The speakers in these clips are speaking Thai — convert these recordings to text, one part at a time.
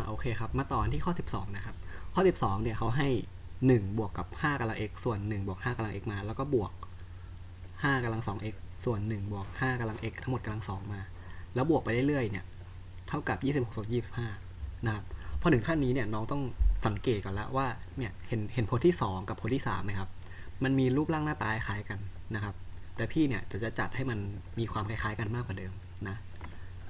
อ่าโอเคครับ มาต่อที่ข้อ 12 นะครับ ข้อ 12 เนี่ยเขาให้ 1 บวกกับ 5กำลัง x ส่วน 1 บวก 5กำลัง x มา แล้วก็บวก 5กำลัง 2x ส่วน 1 บวก 5กำลัง x ทั้งหมดกำลัง 2 มา แล้วบวกไปเรื่อยๆ เนี่ย เท่ากับ 26ส่วน25 นะครับ พอถึงขั้นนี้เนี่ยน้องต้องสังเกตก่อนแล้วว่า เนี่ยเห็นเห็นโพลที่ 2 กับโพลที่3ไหมครับ มันมีรูปร่างหน้าตาคล้ายกันนะครับ แต่พี่เนี่ยเดี๋ยวจะจัดให้มันมีความคล้ายๆกันมากกว่าเดิมนะ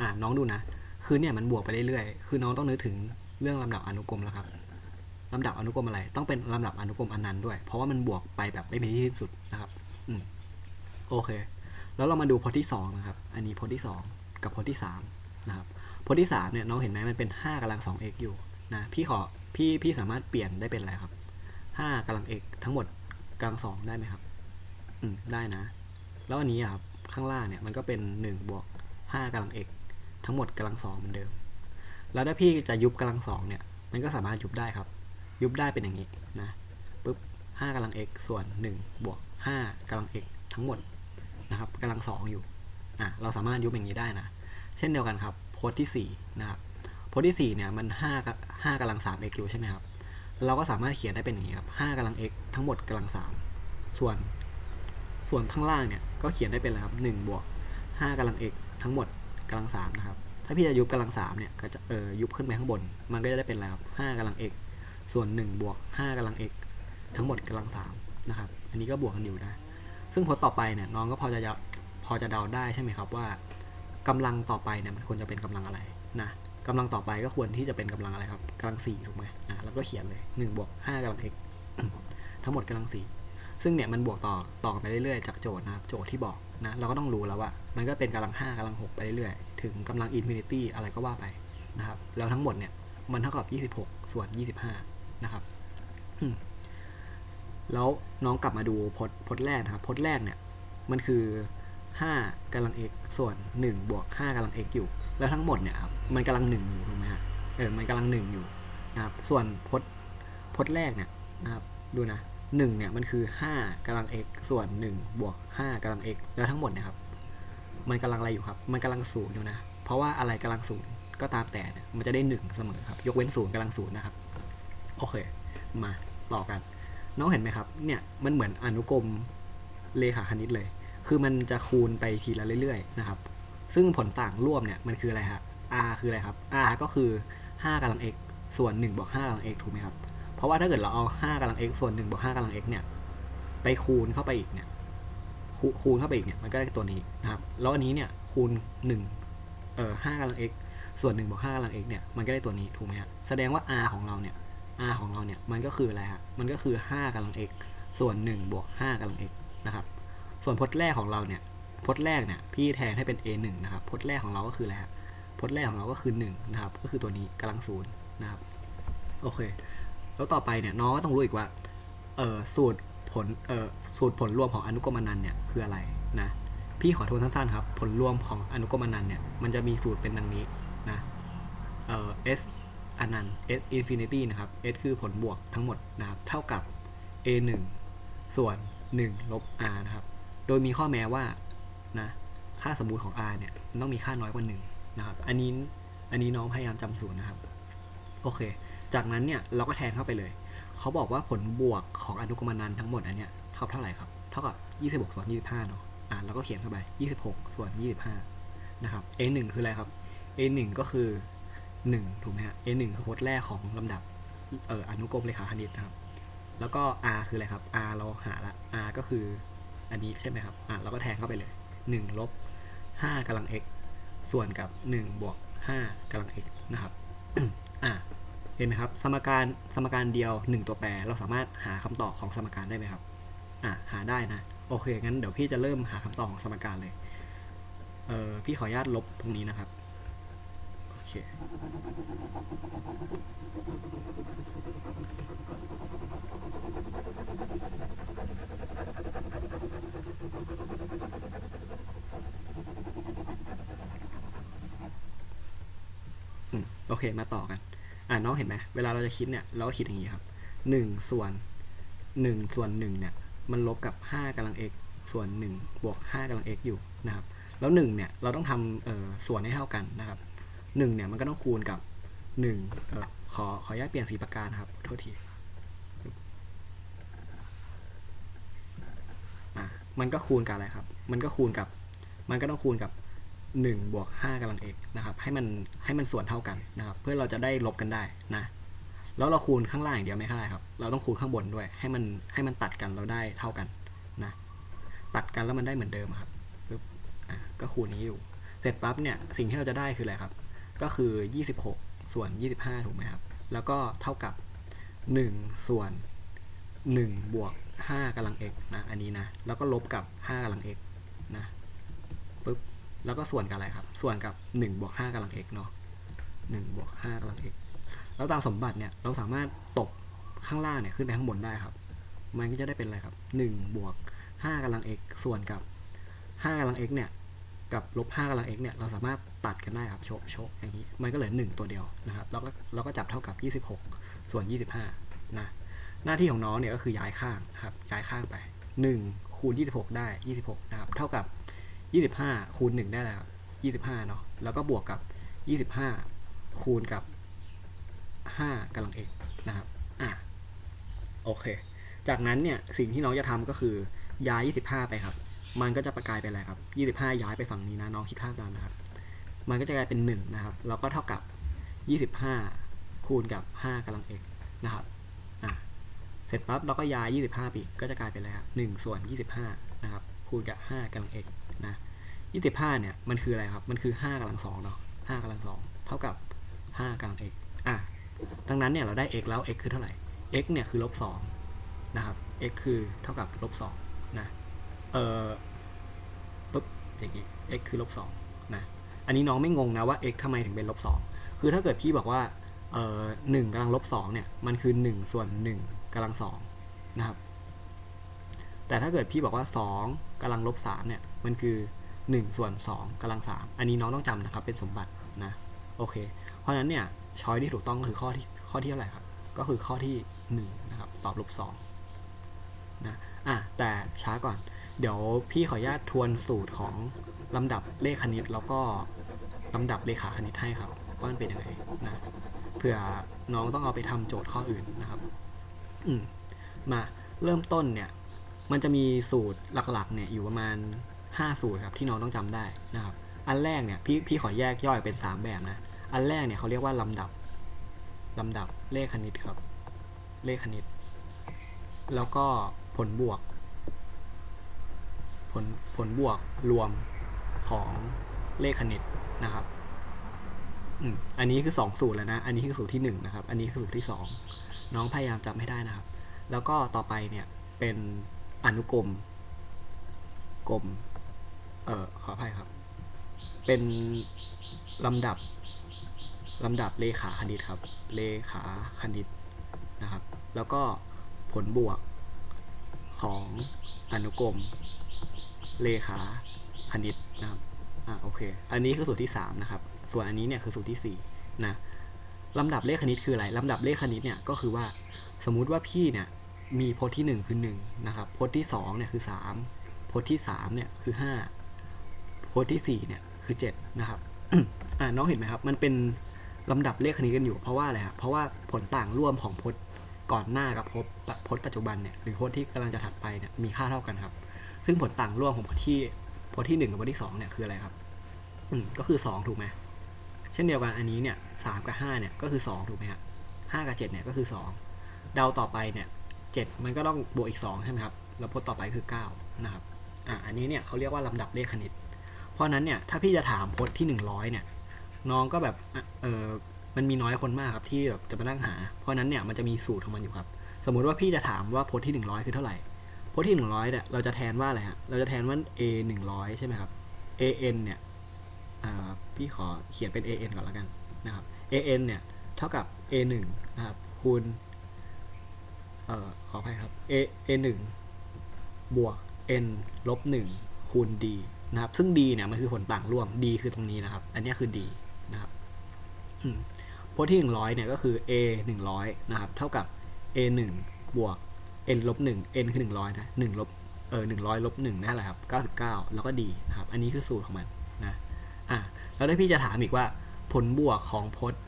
อ่าน้องดูนะ คือเนี่ยมันบวกไปเรื่อยๆ คือน้องต้องนึกถึงเรื่องลำดับอนุกรมแล้วครับลำดับอนุกรมอะไร ต้องเป็นลำดับอนุกรมอนันต์ด้วย เพราะว่ามันบวกไปแบบไม่มีที่สุดนะครับ อืมโอเค แล้วเรามาดูพจน์ที่สองนะครับ อันนี้พจน์ที่สองกับพจน์ที่สามนะครับพจน์ที่สามเนี่ยน้องเห็นไหมมันเป็นห้ากำลังสอง x อยู่นะพี่ขอพี่พี่สามารถเปลี่ยนได้เป็นอะไรครับห้ากำลัง x ทั้งหมดกำลังสองได้ไหมครับ อืมได้นะ แล้วอันนี้ครับข้างล่างเนี่ยมันก็เป็นหนึ่งบวกห้ากำลัง x ทั้งหมดกำลังสองเหมือนเดิม แล้วถ้าพี่จะยุบกำลังสองเนี่ย มันก็สามารถยุบได้ครับ ยุบได้เป็นอย่างนี้นะปุ๊บห้ากำลัง x ส่วนหนึ่งบวกห้ากำลัง x ทั้งหมดนะครับกำลังสองอยู่อะเราสามารถยุบอย่างนี้ได้นะ เช่นเดียวกันครับ โพสที่สี่นะครับโพสที่สี่เนี่ยมันห้าห้ากำลังสาม x อยู่ใช่ไหมครับเราก็สามารถเขียนได้เป็นอย่างนี้ครับห้ากำลัง x ทั้งหมดกำลังสามส่วน ส่วนข้างล่างเนี่ย ก็เขียนได้เป็นอะไรครับหนึ่งบวกห้ากำลัง x ทั้งหมด กำลังสามนะครับ ถ้าพี่จะยุบกำลังสามเนี่ยก็จะเออยุบขึ้นไปข้างบน มันก็จะได้เป็นอะไรครับห้ากำลัง x ส่วนหนึ่งบวกห้ากำลัง x ทั้งหมดกำลังสามนะครับ อันนี้ก็บวกกันอยู่นะ ซึ่งพจน์ต่อไปเนี่ยน้องก็พอจะพอจะเดาได้ใช่ไหมครับว่ากำลังต่อไปเนี่ยมันควรจะเป็นกำลังอะไรนะกำลังต่อไปก็ควรที่จะเป็นกำลังอะไรครับกำลังสี่ถูกไหมอะแล้วก็เขียนเลยหนึ่งบวกห้ากำลัง x ทั้งหมดกำลังสี่ซึ่งเนี่ยมันบวกต่อต่อไปเรื่อยๆจากโจทย์นะครับ โจทย์ที่บอก นะเราก็ต้องรู้แล้วว่า มันก็เป็นกำลัง5กำลัง6ไปเรื่อยๆถึงกำลังอินฟินิตี้อะไรก็ว่าไปนะครับแล้วทั้งหมดเนี่ยมันเท่ากับ 26 ส่วน 25 นะครับแล้วน้องกลับมาดูพจน์พจน์แรกนะครับพจน์แรกเนี่ยมันคือ 5กำลัง x ส่วน 1 บวก 5กำลัง x อยู่ แล้วทั้งหมดเนี่ยครับมันกำลัง 1 อยู่ถูกไหมฮะเออมันกำลัง 1 อยู่นะครับส่วนพจน์พจน์แรกเนี่ยนะครับดูนะ หนึ่งเนี่ยมันคือห้ากำลัง x ส่วนหนึ่งบวกห้ากำลัง x แล้วทั้งหมดนี่ยครับ มันกำลังอะไรอยู่ครับ มันกำลังศูนย์อยู่นะ เพราะว่าอะไรกำลังศูนย์ก็ตามแต่เนี่ยมันจะได้หนึ่งเสมอครับ ยกเว้นศูนย์กำลังศูนย์นะครับ โอเค มาต่อกัน น้องเห็นไหมครับ เนี่ยมันเหมือนอนุกรมเลขาคณิตเลย คือมันจะคูณไปทีละเรื่อยๆนะครับ ซึ่งผลต่างร่วมเนี่ยมันคืออะไรครับ r คืออะไรครับ r ก็คือ5กำลัง x ส่วน1บวก5กำลัง x ถูกไหมครับ เพราะว่าถ้าเกิดเราเอา5กำลัง x ส่วน1บวก5กำลัง x เนี่ย ไปคูณเข้าไปอีกเนี่ยคูณเข้าไปอีกเนี่ยมันก็ได้ตัวนี้นะครับ แล้วอันนี้เนี่ยคูณ1เอ่อ5กำลัง x ส่วน1บวก5กำลัง x เนี่ยมันก็ได้ตัวนี้ถูกไหมฮะแสดงว่า r ของเราเนี่ย r ของเราเนี่ยมันก็คืออะไรฮะมันก็คือ5กำลัง x ส่วน1บวก5กำลัง x นะครับ ส่วนพจน์แรกของเราเนี่ยพจน์แรกเนี่ยพี่แทนให้เป็น a 1นะครับพจน์แรกของเราก็คืออะไรฮะพจน์แรกของเราก็คือ1นะครับก็คือตัวนี้กำลังศูนย์นะครับโอเค แล้วต่อไปเนี่ยน้องก็ต้องรู้อีกว่าเออสูตรผลเออสูตรผลรวมของอนุกรมอนันต์เนี่ยคืออะไรนะพี่ขอทวนสั้นๆครับ ผลรวมของอนุกรมอนันต์เนี่ยมันจะมีสูตรเป็นดังนี้นะเออ s อนันต์ s infinity นะครับ s คือผลบวกทั้งหมดนะครับ เท่ากับ a 1ส่วน 1 ลบ r นะครับ โดยมีข้อแม้ว่านะค่าสมบูรณ์ของ r เนี่ยมันต้องมีค่าน้อยกว่า1นะครับ อันนี้อันนี้น้องพยายามจำสูตรนะครับ โอเค จากนั้นเนี่ยเราก็แทนเข้าไปเลย เขาบอกว่าผลบวกของอนุกรมนันต์ทั้งหมดอันเนี้ยเท่าเท่าไหร่ครับ เท่ากับ 26 ส่วน 25 เนาะ อะเราก็เขียนเข้าไป 26 ส่วน 25 นะครับ a 1 คืออะไรครับ a 1 ก็คือ 1 ถูกไหมฮะ a 1 คือพจน์แรกของลำดับเอ่ออนุกรมเลขาคณิตนะครับ แล้วก็ r คืออะไรครับ r เราหาละ r ก็คืออันนี้ใช่ไหมครับ อะเราก็แทนเข้าไปเลย 1 ลบ 5กำลัง x ส่วนกับ 1 บวก 5กำลัง x นะครับ อะ เห็นไหมครับ สมการสมการเดียว 1 ตัวแปร เราสามารถหาคำตอบของสมการได้ไหมครับอะหาได้นะโอเคงั้นเดี๋ยวพี่จะเริ่มหาคำตอบของสมการเลยเออพี่ขออนุญาตลบตรงนี้นะครับโอเคอืมโอเคมาต่อกัน อ่าน้องเห็นไหมเวลาเราจะคิดเนี่ยเราก็คิดอย่างนี้ครับหนึ่งส่วนหนึ่งส่วนหนึ่งเนี่ยมันลบกับห้ากำลัง x ส่วนหนึ่งบวกห้ากำลัง x อยู่นะครับ แล้วหนึ่งเนี่ยเราต้องทำเอ่อส่วนให้เท่ากันนะครับหนึ่งเนี่ยมันก็ต้องคูณกับหนึ่งเออขอขออนุญาตเปลี่ยนสีปากกานะครับโทษทีอะมันก็คูณกับอะไรครับ มันก็คูณกับ มันก็ต้องคูณกับ หนึ่งบวกห้ากำลัง x นะครับให้มันให้มันส่วนเท่ากันนะครับเพื่อเราจะได้ลบกันได้นะแล้วเราคูณข้างล่างอย่างเดียวไม่ได้ครับ เราต้องคูณข้างบนด้วย ให้มันให้มันตัดกันเราได้เท่ากันนะตัดกันแล้วมันได้เหมือนเดิมครับปึ๊บอะก็คูณนี้อยู่ เสร็จปั๊บเนี่ยสิ่งที่เราจะได้คืออะไรครับ ก็คือ 26 ส่วน 25 ถูกไหมครับ แล้วก็เท่ากับ 1 ส่วน 1 บวก5กำลัง x นะอันนี้นะแล้วก็ลบกับ 5กำลัง x นะ แล้วก็ส่วนกับอะไรครับ ส่วนกับ1บวก5กำลัง x เนาะ1บวก5กำลัง x แล้วตามสมบัติเนี่ยเราสามารถตบข้างล่างเนี่ยขึ้นไปข้างบนได้ครับ มันก็จะได้เป็นอะไรครับ1บวก5กำลัง x ส่วนกับ5กำลัง x เนี่ยกับลบ5กำลัง x เนี่ยเราสามารถตัดกันได้ครับโชกโชกอย่างนี้มันก็เหลือ 1 ตัวเดียวนะครับแล้วก็เราก็จับเท่ากับ 26 ส่วน 25นะหน้าที่ของน้องเนี่ยก็คือย้ายข้างครับย้ายข้างไป 1 คูณ 26 ได้ 26 นะครับ เท่ากับ 25 คูณ 1 ได้แล้วครับ25 เนาะ แล้วก็บวกกับ 25 คูณกับ 5กำลัง x นะครับ อะ โอเค จากนั้นเนี่ย สิ่งที่น้องจะทำก็คือย้าย 25 ไปครับ มันก็จะประกายเป็นอะไรครับ 25 ย้ายไปฝั่งนี้นะ น้องคิดภาพตามนะครับ มันก็จะกลายเป็น 1 นะครับ แล้วก็เท่ากับ 25 คูณกับ 5กำลัง x นะครับ อะ เสร็จปั๊บเราก็ย้าย 25ปีกก็จะกลายเป็นอะไรครับ1ส่วน 25 นะครับ คูณกับ5กำลัง x นะ25เนี่ยมันคืออะไรครับ มันคือ 5กำลัง2เนาะ5กำลัง2เท่ากับ 5กำลัง x อะดังนั้นเนี่ยเราได้ x แล้ว x คือเท่าไหร่ x เนี่ยคือลบ2นะครับ x คือเท่ากับลบ2นะเอ่อลบอย่างนี้ x คือลบ2นะอันนี้น้องไม่งงนะว่า x ทำไมถึงเป็นลบ2คือถ้าเกิดพี่บอกว่าเอ่อหนึ่งกำลังลบ2เนี่ยมันคือ 1 ส่วน 1กำลัง2นะครับ แต่ถ้าเกิดพี่บอกว่า 2กำลังลบ3เนี่ย มันคือ 1 ส่วน 2กำลัง 3 อันนี้น้องต้องจำนะครับ เป็นสมบัตินะ โอเค เพราะฉะนั้นเนี่ยช้อยที่ถูกต้องก็คือข้อที่ข้อที่เท่าไหร่ครับ ก็คือข้อที่1นะครับ ตอบลบ2นะ อะ แต่ช้าก่อน เดี๋ยวพี่ขออนุญาตทวนสูตรของลำดับเลขคณิต แล้วก็ลำดับเลขาคณิตให้ครับ ว่ามันเป็นยังไงนะ เผื่อน้องต้องเอาไปทำโจทย์ข้ออื่นนะครับ อืม มาเริ่มต้นเนี่ย มันจะมีสูตรหลักๆเนี่ยอยู่ประมาณ 5 สูตรครับที่น้องต้องจำได้นะครับ อันแรกเนี่ยพี่พี่ขอแยกย่อยเป็น 3 แบบนะ อันแรกเนี่ยเขาเรียกว่าลำดับลำดับเลขคณิตครับ เลขคณิต แล้วก็ผลบวก ผลผลบวกรวมของเลขคณิตนะครับอันนี้คือ 2 สูตรแล้วนะ อันนี้คือสูตรที่1นะครับ อันนี้คือสูตรที่ 2 น้องพยายามจำให้ได้นะครับ แล้วก็ต่อไปเนี่ยเป็น อนุกรมกลมเอ่อขออภัยครับ เป็นลำดับลำดับเลขาคณิตครับ เลขาคณิตนะครับ แล้วก็ผลบวกของอนุกรม เลขาคณิตนะครับ อ่าโอเค อันนี้คือสูตรที่ 3 นะครับ ส่วนอันนี้เนี่ยคือสูตรที่ 4 นะลำดับเลขคณิตคืออะไรลำดับเลขคณิตเนี่ยก็คือว่าสมมุติว่าพี่เนี่ย มีพจน์ที่ 1 คือ 1 นะครับพจน์ที่2เนี่ยคือ3พจน์ที่3เนี่ยคือ5พจน์ที่4เนี่ยคือ 7 นะครับอ่าน้องเห็นไหมครับ มันเป็นลำดับเลขคณิตกันอยู่เพราะว่าอะไรครับเพราะว่าผลต่างร่วมของพจน์ก่อนหน้ากับพจน์พจน์ปัจจุบันเนี่ยหรือพจน์ที่กำลังจะถัดไปเนี่ยมีค่าเท่ากันครับ ซึ่งผลต่างร่วมของพจน์ที่พจน์ที่หนึ่งกับพจน์ที่สองเนี่ยคืออะไรครับอืมก็คือสองถูกไหมเช่นเดียวกันอันนี้เนี่ยสามกับห้าเนี่ยก็คือสองถูกไหมครับห้ากับเจ็ดเนี่ยก็คือสองเดาต่อไปเนี่ย เจ็ดมันก็ต้องบวกอีกสองใช่ไหมครับ แล้วพจน์ต่อไปคือเก้านะครับ อะ อันนี้เนี่ยเขาเรียกว่าลำดับเลขคณิต เพราะนั้นเนี่ย ถ้าพี่จะถามพจน์ที่หนึ่งร้อยเนี่ย น้องก็แบบ เออมันมีน้อยคนมากครับที่แบบจะมานั่งหา เพราะนั้นเนี่ยมันจะมีสูตรของมันอยู่ครับ สมมุติว่าพี่จะถามว่าพจน์ที่หนึ่งร้อยคือเท่าไหร่ พจน์ที่หนึ่งร้อยเนี่ย เราจะแทนว่าอะไรฮะ เราจะแทนว่า a หนึ่งร้อยใช่ไหมครับ a n เนี่ยพี่ขอเขียนเป็น a n ก่อนแล้วกันนะครับ a n เนี่ย เท่ากับ a หนึ่งนะครับ คูณ เอ่อขออภัยครับ a a หนึ่งบวก n ลบหนึ่งคูณ d นะครับ ซึ่ง d เนี่ยมันคือผลต่างร่วม d คือตรงนี้นะครับ อันนี้คือ d นะครับอืมพจน์ที่หนึ่งร้อยเนี่ยก็คือ a หนึ่งร้อยนะครับ เท่ากับ a หนึ่งบวก n ลบหนึ่ง n คือหนึ่งร้อยนะหนึ่งลบเออหนึ่งร้อยลบหนึ่งนั่นแหละครับเก้าสิบเก้าแล้วก็ดีนะครับ อันนี้คือสูตรของมันนะ อะ แล้วถ้าพี่จะถามอีกว่าผลบวกของพจน์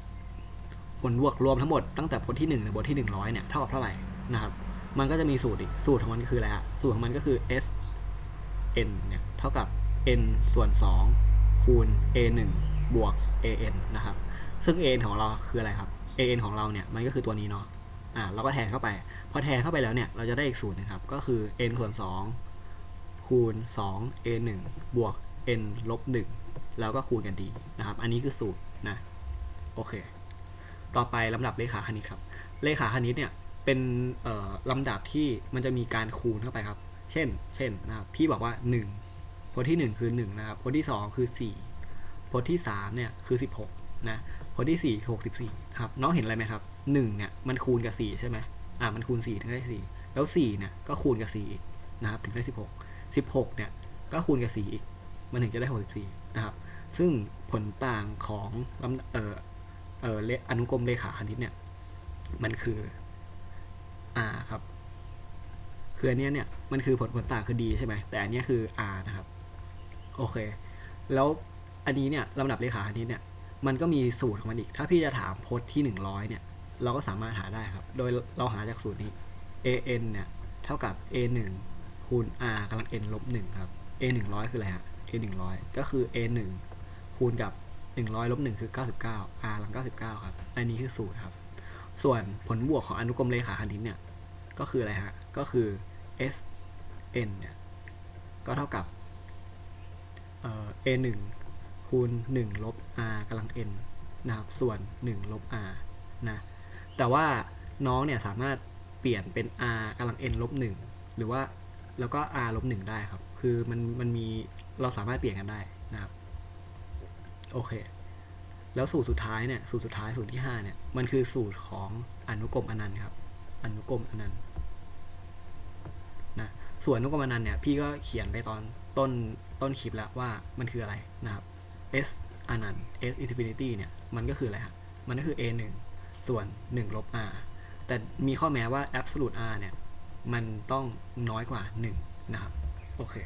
ผลบวกรวมทั้งหมดตั้งแต่ผลที่1ถึงผลที่ 100เนี่ยเท่ากับเท่าไหร่ นะครับ มันก็จะมีสูตรอีก สูตรของมันคืออะไรฮะ สูตรของมันก็คือ s n เนี่ยเท่ากับ n ส่วน 2 คูณ a 1บวก a n นะครับ ซึ่ง a n ของเราคืออะไรครับ a n ของเราเนี่ยมันก็คือตัวนี้เนาะ อ่าเราก็แทนเข้าไป พอแทนเข้าไปแล้วเนี่ยเราจะได้อีกสูตรนึงครับ ก็คือ n ส่วน 2 คูณ 2 a 1บวก n ลบ1แล้วก็คูณกันดีนะครับ อันนี้คือสูตรนะ โอเค ต่อไปลำดับเลขาคณิตครับ เลขาคณิตเนี่ย เป็นลำดับที่มันจะมีการคูณเข้าไปครับ เช่น เช่นนะครับพี่บอกว่า1พจน์ที่ 1 คือ 1 นะครับพจน์ที่ 2 คือ4พจน์ที่ 3 เนี่ย คือ 16 นะพจน์ที่ 4 คือ 64 ครับ น้องเห็นอะไรไหมครับ 1 เนี่ย มันคูณกับ 4 ใช่ไหมอ่า มันคูณ 4 ถึงได้ 4 แล้ว 4 เนี่ย ก็คูณกับ 4 อีกนะครับ ถึงได้ 16 16 เนี่ย ก็คูณกับ 4 อีก มันถึงจะได้ 64 นะครับ ซึ่งผลต่างของลำเออเออเลอนุกรมเลขาคณิตเนี่ย มันคือ r ครับคืออันเนี้ยเนี่ยมันคือผลผลต่างคือ d ใช่ไหมแต่อันเนี้ยคือ r นะครับโอเค แล้วอันนี้เนี่ยลำดับเลขาคณิตเนี่ยมันก็มีสูตรของมันอีก ถ้าพี่จะถามพจน์ที่ 100 เนี่ย เราก็สามารถหาได้ครับ โดยเราหาจากสูตรนี้ an เนี่ยเท่ากับ a 1คูณ r กำลัง n ลบ1ครับ a 100 คืออะไรฮะ a 100 ก็คือ a 1คูณกับ 100ลบ1คือ 99 r กำลัง99 ครับ อันนี้คือสูตรครับ ส่วนผลบวกของอนุกรมเลขาคณิตเนี่ยก็คืออะไรฮะ ก็คือ s n เนี่ยก็เท่ากับเอ่อ a 1คูณ1ลบ r กำลัง n นะครับส่วน 1 ลบ r นะแต่ว่าน้องเนี่ยสามารถเปลี่ยนเป็น r กำลัง n ลบ 1 หรือว่าแล้วก็ r ลบ 1 ได้ครับ คือมันมันมีเราสามารถเปลี่ยนกันได้นะครับ โอเค แล้วสูตรสุดท้ายเนี่ยสูตรสุดท้ายสูตรที่5เนี่ยมันคือสูตรของอนุกรมอนันต์ครับ อนุกรมอนันต์นะส่วนอนุกรมอนันต์เนี่ยพี่ก็เขียนไปตอนต้นต้นคลิปแล้วว่ามันคืออะไรนะครับ s อนันต์ s infinity เนี่ยมันก็คืออะไรครับมันก็คือ a 1ส่วน1ลบ r แต่มีข้อแม้ว่า absolute r เนี่ยมันต้องน้อยกว่า 1 นะครับ โอเค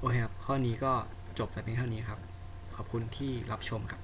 โอเคครับ ข้อนี้ก็จบแต่เพียงเท่านี้ครับ ขอบคุณที่รับชมครับ